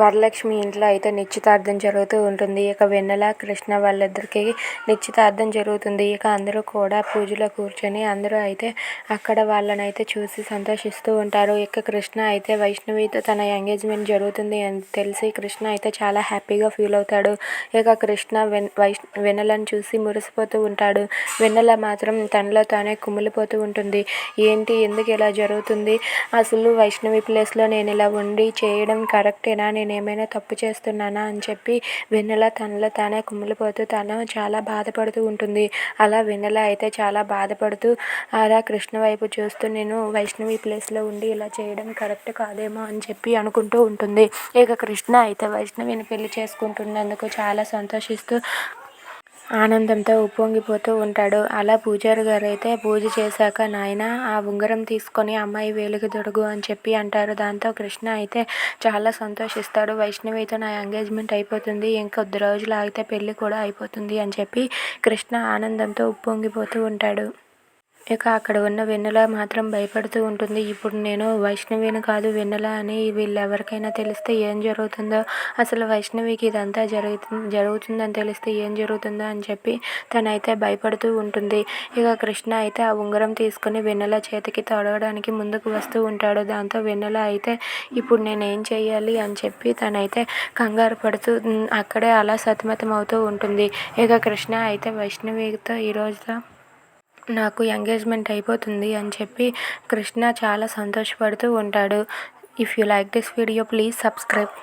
వరలక్ష్మి ఇంట్లో అయితే నిశ్చితార్థం జరుగుతూ ఉంటుంది. ఇక వెన్నెల కృష్ణ వాళ్ళిద్దరికి నిశ్చితార్థం జరుగుతుంది. ఇక అందరూ కూడా పూజలో కూర్చొని అందరూ అయితే అక్కడ వాళ్ళని అయితే చూసి సంతోషిస్తూ ఉంటారు. ఇక కృష్ణ అయితే వైష్ణవితో తన ఎంగేజ్మెంట్ జరుగుతుంది అని తెలిసి కృష్ణ అయితే చాలా హ్యాపీగా ఫీల్ అవుతాడు. ఇక కృష్ణ వెన్ వైష్ వెన్నెలను చూసి మురిసిపోతూ ఉంటాడు. వెన్నెల మాత్రం తనలో తానే కుమిలిపోతూ ఉంటుంది. ఏంటి? ఎందుకు ఇలా జరుగుతుంది? అసలు వైష్ణవి ప్లేస్లో నేను ఇలా ఉండి చేయడం కరెక్టేనా? నేను ఏమైనా తప్పు చేస్తున్నానా అని చెప్పి వెన్నెల తనలో తానే కుమిలిపోతూ తను చాలా బాధపడుతూ ఉంటుంది. అలా వెన్నెల అయితే చాలా బాధపడుతూ అలా కృష్ణ వైపు చూస్తూ నేను వైష్ణవి ప్లేస్లో ఉండి ఇలా చేయడం కరెక్ట్ కాదేమో అని చెప్పి అనుకుంటూ ఉంటుంది. ఇక కృష్ణ అయితే వైష్ణవిని పెళ్ళి చేసుకుంటున్నందుకు చాలా సంతోషిస్తూ ఆనందంతో ఉప్పొంగిపోతూ ఉంటాడు. అలా పూజారి గారు అయితే పూజ చేశాక నాయన ఆ ఉంగరం తీసుకొని అమ్మాయి వేలికి తొడుగు అని చెప్పి అంటారు. దాంతో కృష్ణ అయితే చాలా సంతోషిస్తాడు. వైష్ణవితో నా ఎంగేజ్మెంట్ అయిపోతుంది. ఇంకొద్ది రోజులు ఆగితే పెళ్ళి కూడా అయిపోతుంది అని చెప్పి కృష్ణ ఆనందంతో ఉప్పొంగిపోతూ ఉంటాడు. ఇక అక్కడ ఉన్న వెన్నెల మాత్రం భయపడుతూ ఉంటుంది. ఇప్పుడు నేను వైష్ణవిని కాదు వెన్నెల అని వీళ్ళెవరికైనా తెలిస్తే ఏం జరుగుతుందో అసలు వైష్ణవికి ఇదంతా జరుగుతుంది జరుగుతుందని తెలిస్తే ఏం జరుగుతుందో అని చెప్పి తనైతే భయపడుతూ ఉంటుంది. ఇక కృష్ణ అయితే ఆ ఉంగరం తీసుకుని వెన్నెల చేతికి తొడవడానికి ముందుకు వస్తూ ఉంటాడు. దాంతో వెన్నెల అయితే ఇప్పుడు నేను ఏం చేయాలి అని చెప్పి తనైతే కంగారు పడుతూ అక్కడే అలా సతమతం అవుతూ ఉంటుంది. ఇక కృష్ణ అయితే వైష్ణవితో ఈరోజు నాకు ఎంగేజ్మెంట్ అయిపోతుంది అని చెప్పి కృష్ణ చాలా సంతోషపడుతూ ఉంటాడు. If you like this video please subscribe